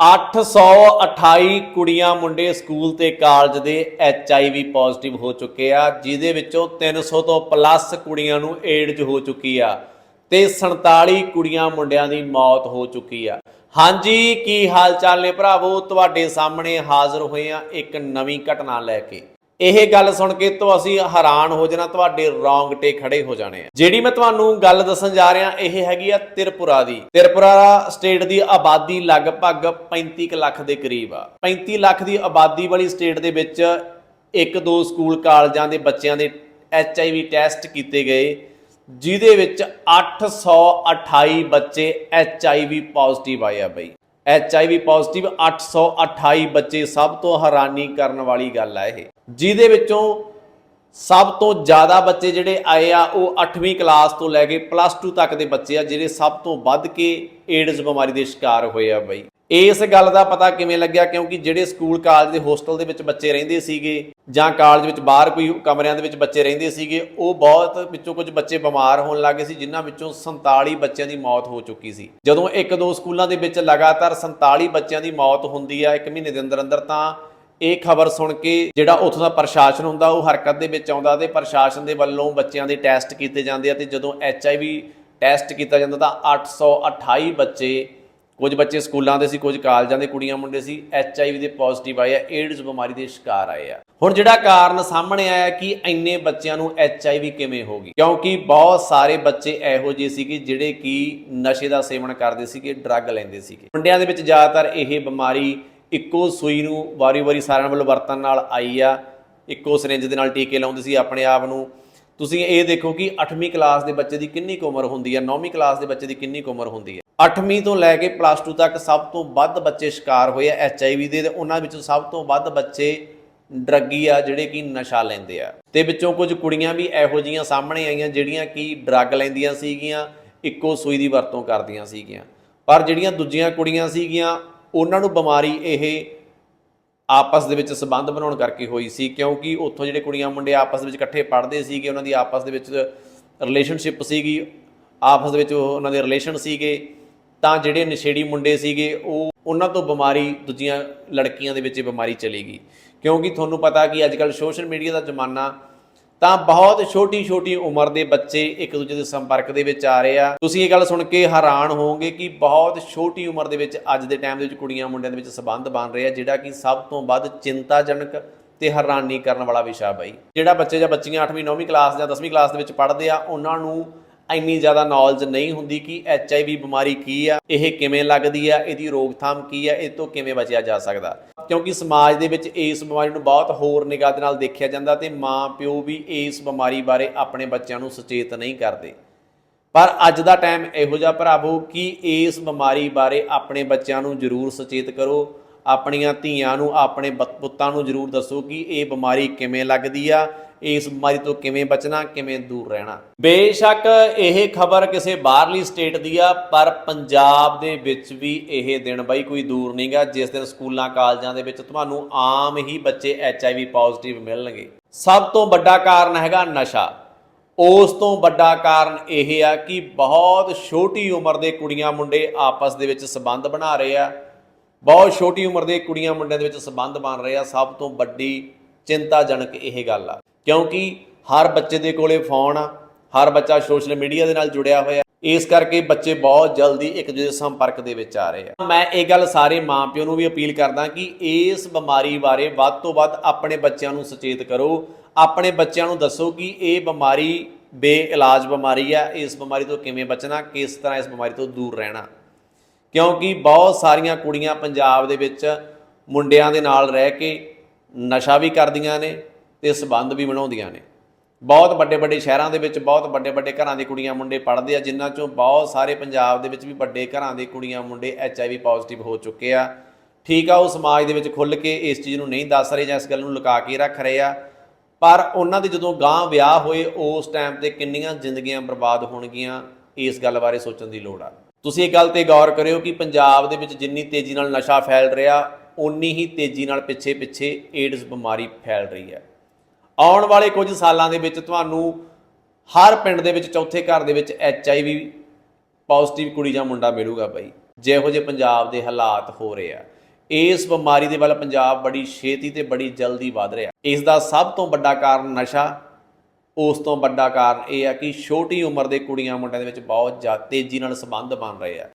828 ਕੁੜੀਆਂ ਮੁੰਡੇ ਸਕੂਲ ਤੇ ਕਾਲਜ ਦੇ ਐਚਆਈਵੀ ਪੋਜ਼ਿਟਿਵ ਹੋ ਚੁੱਕੇ ਆ, ਜਿਹਦੇ ਵਿੱਚੋਂ 300 ਤੋਂ ਪਲੱਸ ਕੁੜੀਆਂ ਨੂੰ ਏਡਜ਼ ਹੋ ਚੁੱਕੀ ਆ ਤੇ 47 ਕੁੜੀਆਂ ਮੁੰਡਿਆਂ ਦੀ ਮੌਤ ਹੋ ਚੁੱਕੀ ਆ। ਹਾਂਜੀ, ਕੀ ਹਾਲ ਚਾਲ ਨੇ ਭਰਾਵੋ? ਤੁਹਾਡੇ ਸਾਹਮਣੇ ਹਾਜ਼ਰ ਹੋਏ ਆ ਇੱਕ ਨਵੀਂ ਘਟਨਾ ਲੈ ਕੇ। ਇਹ ਗੱਲ ਸੁਣ ਕੇ ਤੋਂ ਅਸੀਂ ਹੈਰਾਨ ਹੋ ਜਾਣਾ, ਤੁਹਾਡੇ ਰੌਂਗਟੇ ਖੜੇ ਹੋ ਜਾਣੇ ਆ। ਜਿਹੜੀ ਮੈਂ ਤੁਹਾਨੂੰ ਗੱਲ ਦੱਸਣ ਜਾ ਰਿਹਾ, ਇਹ ਹੈਗੀ ਆ ਤ੍ਰਿਪੁਰਾ ਦੀ। ਤ੍ਰਿਪੁਰਾ ਸਟੇਟ ਦੀ ਆਬਾਦੀ ਲਗਭਗ 35 ਕੁ ਲੱਖ ਦੇ ਕਰੀਬ ਆ। 35 ਲੱਖ ਦੀ ਆਬਾਦੀ ਵਾਲੀ ਸਟੇਟ ਦੇ ਵਿੱਚ ਇੱਕ ਦੋ ਸਕੂਲ ਕਾਲਜਾਂ ਦੇ ਬੱਚਿਆਂ ਦੇ ਐਚਆਈਵੀ ਟੈਸਟ ਕੀਤੇ ਗਏ, ਜਿਹਦੇ ਵਿੱਚ 828 ਬੱਚੇ ਐਚਆਈਵੀ ਪੋਜ਼ਿਟਿਵ ਆਏ ਆ ਬਈ। ਐਚਆਈਵੀ ਪੋਜ਼ਿਟਿਵ 828 ਬੱਚੇ ਸਭ ਤੋਂ ਹੈਰਾਨੀ ਕਰਨ ਵਾਲੀ ਗੱਲ ਆ ਇਹ। ਜਿਹਦੇ ਵਿੱਚੋਂ ਸਭ ਤੋਂ ਜ਼ਿਆਦਾ ਬੱਚੇ ਜਿਹੜੇ ਆਏ ਆ, ਉਹ 8ਵੀਂ ਕਲਾਸ ਤੋਂ ਲੈ ਕੇ ਪਲੱਸ 2 ਤੱਕ ਦੇ ਬੱਚੇ ਆ, ਜਿਹੜੇ ਸਭ ਤੋਂ ਵੱਧ ਕੇ ਏਡਜ਼ ਬਿਮਾਰੀ ਦੇ ਸ਼ਿਕਾਰ ਹੋਏ ਆ ਬਈ। ਇਸ ਗੱਲ ਦਾ ਪਤਾ ਕਿਵੇਂ ਲੱਗਿਆ? ਕਿਉਂਕਿ ਜਿਹੜੇ ਸਕੂਲ ਕਾਲਜ ਦੇ ਹੋਸਟਲ ਦੇ ਵਿੱਚ ਬੱਚੇ ਰਹਿੰਦੇ ਸੀਗੇ ਜਾਂ ਕਾਲਜ ਵਿੱਚ ਬਾਹਰ ਕੋਈ ਕਮਰਿਆਂ ਦੇ ਵਿੱਚ ਬੱਚੇ ਰਹਿੰਦੇ ਸੀਗੇ, ਉਹ ਬਹੁਤ ਵਿੱਚੋਂ ਕੁਝ ਬੱਚੇ ਬਿਮਾਰ ਹੋਣ ਲੱਗੇ ਸੀ, ਜਿਨ੍ਹਾਂ ਵਿੱਚੋਂ 47 ਬੱਚਿਆਂ ਦੀ ਮੌਤ ਹੋ ਚੁੱਕੀ ਸੀ। ਜਦੋਂ ਇੱਕ ਦੋ ਸਕੂਲਾਂ ਦੇ ਵਿੱਚ ਲਗਾਤਾਰ 47 ਬੱਚਿਆਂ ਦੀ ਮੌਤ ਹੁੰਦੀ ਆ ਇੱਕ ਮਹੀਨੇ ਦੇ ਅੰਦਰ ਅੰਦਰ, ਤਾਂ ਇਹ ਖਬਰ ਸੁਣ ਕੇ ਜਿਹੜਾ ਉੱਥੋਂ ਦਾ ਪ੍ਰਸ਼ਾਸਨ ਹੁੰਦਾ, ਉਹ ਹਰਕਤ ਦੇ ਵਿੱਚ ਆਉਂਦਾ ਤੇ ਪ੍ਰਸ਼ਾਸਨ ਦੇ ਵੱਲੋਂ ਬੱਚਿਆਂ ਦੇ ਟੈਸਟ ਕੀਤੇ ਜਾਂਦੇ ਆ ਤੇ ਜਦੋਂ ਐਚਆਈਵੀ ਟੈਸਟ ਕੀਤਾ ਜਾਂਦਾ, ਤਾਂ 828 ਬੱਚੇ ਕੁਝ ਬੱਚੇ ਸਕੂਲਾਂ ਦੇ ਸੀ, ਕੁਝ ਕਾਲਜਾਂ ਦੇ ਕੁੜੀਆਂ ਮੁੰਡੇ ਸੀ ਐੱਚ ਆਈ ਵੀ ਦੇ ਪੋਜ਼ਿਟਿਵ ਆਏ ਆ ਏਡਜ਼ ਬਿਮਾਰੀ ਦੇ ਸ਼ਿਕਾਰ ਆਏ ਆ। ਹੁਣ ਜਿਹੜਾ ਕਾਰਨ ਸਾਹਮਣੇ ਆਇਆ ਕਿ ਇੰਨੇ ਬੱਚਿਆਂ ਨੂੰ ਐੱਚ ਆਈ ਵੀ ਕਿਵੇਂ ਹੋ ਗਈ? ਕਿਉਂਕਿ ਬਹੁਤ ਸਾਰੇ ਬੱਚੇ ਇਹੋ ਜਿਹੇ ਸੀਗੇ ਜਿਹੜੇ ਕਿ ਨਸ਼ੇ ਦਾ ਸੇਵਨ ਕਰਦੇ ਸੀਗੇ ਡਰੱਗ ਲੈਂਦੇ ਸੀਗੇ। ਮੁੰਡਿਆਂ ਦੇ ਵਿੱਚ ਜ਼ਿਆਦਾਤਰ ਇਹ ਬਿਮਾਰੀ ਇੱਕੋ ਸੂਈ ਨੂੰ ਵਾਰੀ-ਵਾਰੀ ਸਾਰਿਆਂ ਵੱਲੋਂ ਵਰਤਣ ਨਾਲ ਆਈ ਆ। ਇੱਕੋ ਸਿਰਿੰਜ ਦੇ ਨਾਲ ਟੀਕੇ ਲਾਉਂਦੇ ਸੀ ਆਪਣੇ ਆਪ ਨੂੰ। ਤੁਸੀਂ ਇਹ ਦੇਖੋ ਕਿ 8ਵੀਂ ਕਲਾਸ ਦੇ ਬੱਚੇ ਦੀ ਕਿੰਨੀ ਕੁ ਉਮਰ ਹੁੰਦੀ ਹੈ 9ਵੀਂ ਕਲਾਸ ਦੇ ਬੱਚੇ ਦੀ ਕਿੰਨੀ ਕੁ ਉਮਰ ਹੁੰਦੀ ਹੈ 8ਵੀਂ ਤੋਂ ਲੈ ਕੇ ਪਲੱਸ 2 ਤੱਕ ਸਭ ਤੋਂ ਵੱਧ ਬੱਚੇ ਸ਼ਿਕਾਰ ਹੋਏ ਆ ਐਚਆਈਵੀ ਦੇ ਤੇ ਉਹਨਾਂ ਵਿੱਚੋਂ ਸਭ ਤੋਂ ਵੱਧ ਬੱਚੇ ਡਰੱਗੀ ਆ, ਜਿਹੜੇ ਕਿ ਨਸ਼ਾ ਲੈਂਦੇ ਆ। ਤੇ ਵਿੱਚੋਂ ਕੁਝ ਕੁੜੀਆਂ ਵੀ ਇਹੋ ਜੀਆਂ ਸਾਹਮਣੇ ਆਈਆਂ ਜਿਹੜੀਆਂ ਕਿ ਡਰੱਗ ਲੈਂਦੀਆਂ ਸੀਗੀਆਂ, ਇੱਕੋ ਸੂਈ ਦੀ ਵਰਤੋਂ ਕਰਦੀਆਂ ਸੀਗੀਆਂ। ਪਰ ਜਿਹੜੀਆਂ ਦੂਜੀਆਂ ਕੁੜੀਆਂ ਸੀਗੀਆਂ, ਉਹਨਾਂ ਨੂੰ ਬਿਮਾਰੀ ਇਹ ਆਪਸ ਦੇ ਵਿੱਚ ਸਬੰਧ ਬਣਾਉਣ ਕਰਕੇ ਹੋਈ ਸੀ, ਕਿਉਂਕਿ ਉੱਥੋਂ ਜਿਹੜੇ ਕੁੜੀਆਂ ਮੁੰਡੇ ਆਪਸ ਦੇ ਵਿੱਚ ਇਕੱਠੇ ਪੜ੍ਹਦੇ ਸੀਗੇ, ਉਹਨਾਂ ਦੀ ਆਪਸ ਦੇ ਵਿੱਚ ਰਿਲੇਸ਼ਨਸ਼ਿਪ ਸੀਗੀ, ਆਪਸ ਦੇ ਵਿੱਚ ਉਹਨਾਂ ਦੇ ਰਿਲੇਸ਼ਨ ਸੀਗੇ। ਤਾਂ ਜਿਹੜੇ ਨਸ਼ੇੜੀ ਮੁੰਡੇ ਸੀਗੇ, ਉਹ ਉਹਨਾਂ ਤੋਂ ਬਿਮਾਰੀ ਦੂਜੀਆਂ ਲੜਕੀਆਂ ਦੇ ਵਿੱਚ ਇਹ ਬਿਮਾਰੀ ਚਲੀ ਗਈ। ਕਿਉਂਕਿ ਤੁਹਾਨੂੰ ਪਤਾ ਕਿ ਅੱਜ ਕੱਲ ਸੋਸ਼ਲ ਮੀਡੀਆ ਦਾ ਜ਼ਮਾਨਾ ਤਾਂ ਬਹੁਤ ਛੋਟੀ ਛੋਟੀ ਉਮਰ ਦੇ ਬੱਚੇ ਇੱਕ ਦੂਜੇ ਦੇ ਸੰਪਰਕ ਦੇ ਵਿੱਚ ਆ ਰਹੇ ਆ। ਤੁਸੀਂ ਇਹ ਗੱਲ ਸੁਣ ਕੇ ਹੈਰਾਨ ਹੋਵੋਗੇ ਕਿ ਬਹੁਤ ਛੋਟੀ ਉਮਰ ਦੇ ਵਿੱਚ ਅੱਜ ਦੇ ਟਾਈਮ ਦੇ ਵਿੱਚ ਕੁੜੀਆਂ ਮੁੰਡਿਆਂ ਦੇ ਵਿੱਚ ਸਬੰਧ ਬਣ ਰਹੇ ਆ, ਜਿਹੜਾ ਕਿ ਸਭ ਤੋਂ ਵੱਧ ਚਿੰਤਾਜਨਕ ਤੇ ਹੈਰਾਨੀ ਕਰਨ ਵਾਲਾ ਵਿਸ਼ਾ ਬਾਈ। ਜਿਹੜਾ ਬੱਚੇ ਜਾਂ ਬੱਚੀਆਂ 8ਵੀਂ 9ਵੀਂ ਕਲਾਸ ਜਾਂ 10ਵੀਂ ਕਲਾਸ ਦੇ ਵਿੱਚ ਪੜ੍ਹਦੇ ਆ, ਉਹਨਾਂ ਨੂੰ ਇੰਨੀ ਜ਼ਿਆਦਾ ਨੌਲੇਜ ਨਹੀਂ ਹੁੰਦੀ ਕਿ ਐੱਚ ਆਈ ਵੀ ਬਿਮਾਰੀ ਕੀ ਆ, ਇਹ ਕਿਵੇਂ ਲੱਗਦੀ ਆ, ਇਹਦੀ ਰੋਕਥਾਮ ਕੀ ਆ, ਇਹ ਤੋਂ ਕਿਵੇਂ ਬਚਿਆ ਜਾ ਸਕਦਾ। ਕਿਉਂਕਿ ਸਮਾਜ ਦੇ ਵਿੱਚ ਇਸ ਬਿਮਾਰੀ ਨੂੰ ਬਹੁਤ ਹੋਰ ਨਿਗਾਹ ਦੇ ਨਾਲ ਦੇਖਿਆ ਜਾਂਦਾ ਤੇ ਮਾਂ ਪਿਓ ਵੀ ਇਸ ਬਿਮਾਰੀ ਬਾਰੇ ਆਪਣੇ ਬੱਚਿਆਂ ਨੂੰ ਸੁਚੇਤ ਨਹੀਂ ਕਰਦੇ। ਪਰ ਅੱਜ ਦਾ ਟਾਈਮ ਇਹੋ ਜਿਹਾ ਭਰਾਵੋ ਕਿ ਇਸ ਬਿਮਾਰੀ ਬਾਰੇ ਆਪਣੇ ਬੱਚਿਆਂ ਨੂੰ ਜ਼ਰੂਰ ਸੁਚੇਤ ਕਰੋ, ਆਪਣੀਆਂ ਧੀਆਂ ਨੂੰ, ਆਪਣੇ ਬ- ਪੁੱਤਾਂ ਨੂੰ ਜ਼ਰੂਰ ਦੱਸੋ ਕਿ ਇਹ ਬਿਮਾਰੀ ਕਿਵੇਂ ਲੱਗਦੀ ਆ ਇਸ ਬਿਮਾਰੀ ਤੋਂ ਕਿਵੇਂ ਬਚਣਾ, ਕਿਵੇਂ ਦੂਰ ਰਹਿਣਾ। ਬੇਸ਼ੱਕ ਇਹ ਖਬਰ ਕਿਸੇ ਬਾਹਰਲੀ ਸਟੇਟ ਦੀ ਆ, ਪਰ ਪੰਜਾਬ ਦੇ ਵਿੱਚ ਵੀ ਇਹ ਦਿਨ ਬਾਈ ਕੋਈ ਦੂਰ ਨਹੀਂਗਾ ਜਿਸ ਦਿਨ ਸਕੂਲਾਂ, ਕਾਲਜਾਂ ਦੇ ਵਿੱਚ ਤੁਹਾਨੂੰ ਆਮ ਹੀ ਬੱਚੇ ਐਚਆਈਵੀ ਪੋਜ਼ਿਟਿਵ ਮਿਲਣਗੇ। ਸਭ ਤੋਂ ਵੱਡਾ ਕਾਰਨ ਹੈਗਾ ਨਸ਼ਾ। ਉਸ ਤੋਂ ਵੱਡਾ ਕਾਰਨ ਇਹ ਆ ਕਿ ਬਹੁਤ ਛੋਟੀ ਉਮਰ ਦੇ ਕੁੜੀਆਂ ਮੁੰਡੇ ਆਪਸ ਦੇ ਵਿੱਚ ਸਬੰਧ ਬਣਾ ਰਹੇ ਆ। ਬਹੁਤ ਛੋਟੀ ਉਮਰ ਦੇ ਕੁੜੀਆਂ ਮੁੰਡਿਆਂ ਦੇ ਵਿੱਚ ਸਬੰਧ ਬਣ ਰਹੇ ਆ। ਸਭ ਤੋਂ ਵੱਡੀ ਚਿੰਤਾਜਨਕ ਇਹ ਗੱਲ ਆ। ਕਿਉਂਕਿ ਹਰ ਬੱਚੇ ਦੇ ਕੋਲੇ ਫੋਨ ਆ, ਹਰ ਬੱਚਾ ਸੋਸ਼ਲ ਮੀਡੀਆ ਦੇ ਨਾਲ ਜੁੜਿਆ ਹੋਇਆ। ਇਸ ਕਰਕੇ ਬੱਚੇ ਬਹੁਤ ਜਲਦੀ ਇੱਕ ਦੂਜੇ ਸੰਪਰਕ ਦੇ ਵਿੱਚ ਆ ਰਹੇ ਆ। ਮੈਂ ਇਹ ਗੱਲ ਸਾਰੇ ਮਾਪਿਆਂ ਨੂੰ ਵੀ ਅਪੀਲ ਕਰਦਾ ਕਿ ਇਸ ਬਿਮਾਰੀ ਬਾਰੇ ਵੱਧ ਤੋਂ ਵੱਧ ਆਪਣੇ ਬੱਚਿਆਂ ਨੂੰ ਸੁਚੇਤ ਕਰੋ। ਆਪਣੇ ਬੱਚਿਆਂ ਨੂੰ ਦੱਸੋ ਕਿ ਇਹ ਬਿਮਾਰੀ ਬੇਇਲਾਜ ਬਿਮਾਰੀ ਆ। ਇਸ ਬਿਮਾਰੀ ਤੋਂ ਕਿਵੇਂ ਬਚਣਾ, ਕਿਸ ਤਰ੍ਹਾਂ ਇਸ ਬਿਮਾਰੀ ਤੋਂ ਦੂਰ ਰਹਿਣਾ। ਕਿਉਂਕਿ ਬਹੁਤ ਸਾਰੀਆਂ ਕੁੜੀਆਂ ਪੰਜਾਬ ਦੇ ਵਿੱਚ ਮੁੰਡਿਆਂ ਦੇ ਨਾਲ ਰਹਿ ਕੇ ਨਸ਼ਾ ਵੀ ਕਰਦੀਆਂ ਨੇ ਤੇ ਸਬੰਧ ਵੀ ਬਣਾਉਂਦੀਆਂ ਨੇ। ਬਹੁਤ ਵੱਡੇ ਵੱਡੇ ਸ਼ਹਿਰਾਂ ਦੇ ਵਿੱਚ ਬਹੁਤ ਵੱਡੇ ਵੱਡੇ ਘਰਾਂ ਦੇ ਕੁੜੀਆਂ ਮੁੰਡੇ ਪੜ੍ਹਦੇ ਆ, ਜਿਨ੍ਹਾਂ ਚੋਂ ਬਹੁਤ ਸਾਰੇ ਪੰਜਾਬ ਦੇ ਵਿੱਚ ਵੀ ਵੱਡੇ ਘਰਾਂ ਦੇ ਕੁੜੀਆਂ ਮੁੰਡੇ ਐਚਆਈਵੀ ਪੋਜ਼ਿਟਿਵ ਹੋ ਚੁੱਕੇ ਆ। ਠੀਕ ਆ, ਉਹ ਸਮਾਜ ਦੇ ਵਿੱਚ ਖੁੱਲ ਕੇ ਇਸ ਚੀਜ਼ ਨੂੰ ਨਹੀਂ ਦੱਸ ਰਹੇ ਜਾਂ ਇਸ ਗੱਲ ਨੂੰ ਲੁਕਾ ਕੇ ਰੱਖ ਰਹੇ ਆ। ਪਰ ਉਹਨਾਂ ਦੇ ਜਦੋਂ ਗਾਂ ਵਿਆਹ ਹੋਏ, ਉਸ ਟਾਈਮ ਤੇ ਕਿੰਨੀਆਂ ਜ਼ਿੰਦਗੀਆਂ ਬਰਬਾਦ ਹੋਣਗੀਆਂ, ਇਸ ਗੱਲ ਬਾਰੇ ਸੋਚਣ ਦੀ ਲੋੜ ਆ। ਤੁਸੀਂ ਇਹ ਗੱਲ ਤੇ ਗੌਰ ਕਰਿਓ ਕਿ ਪੰਜਾਬ ਦੇ ਵਿੱਚ ਜਿੰਨੀ ਤੇਜ਼ੀ ਨਾਲ ਨਸ਼ਾ ਫੈਲ ਰਿਹਾ, ਓਨੀ ਹੀ ਤੇਜ਼ੀ ਨਾਲ ਪਿੱਛੇ ਪਿੱਛੇ ਏਡਜ਼ ਬਿਮਾਰੀ ਫੈਲ ਰਹੀ ਹੈ। ਆਉਣ ਵਾਲੇ ਕੁਝ ਸਾਲਾਂ ਦੇ ਵਿੱਚ ਤੁਹਾਨੂੰ ਹਰ ਪਿੰਡ ਦੇ ਵਿੱਚ, ਚੌਥੇ ਘਰ ਦੇ ਵਿੱਚ ਐੱਚ ਆਈ ਵੀ ਪੋਜ਼ਿਟਿਵ ਕੁੜੀ ਜਾਂ ਮੁੰਡਾ ਮਿਲੂਗਾ ਬਾਈ। ਜਿਹੋ ਜਿਹੇ ਪੰਜਾਬ ਦੇ ਹਾਲਾਤ ਹੋ ਰਹੇ ਆ। ਇਸ ਬਿਮਾਰੀ ਦੇ ਵੱਲ ਪੰਜਾਬ ਬੜੀ ਛੇਤੀ ਤੇ ਬੜੀ ਜਲਦੀ ਵਧ ਰਿਹਾ। ਇਸ ਦਾ ਸਭ ਤੋਂ ਵੱਡਾ ਕਾਰਨ ਨਸ਼ਾ। ਉਸ ਤੋਂ ਵੱਡਾ ਕਾਰਨ ਇਹ ਆ ਕਿ ਛੋਟੀ ਉਮਰ ਦੇ ਕੁੜੀਆਂ ਮੁੰਡਿਆਂ ਦੇ ਵਿੱਚ ਬਹੁਤ ਜ਼ਿਆਦਾ ਤੇਜ਼ੀ ਨਾਲ ਸੰਬੰਧ ਬਣ ਰਹੇ ਆ।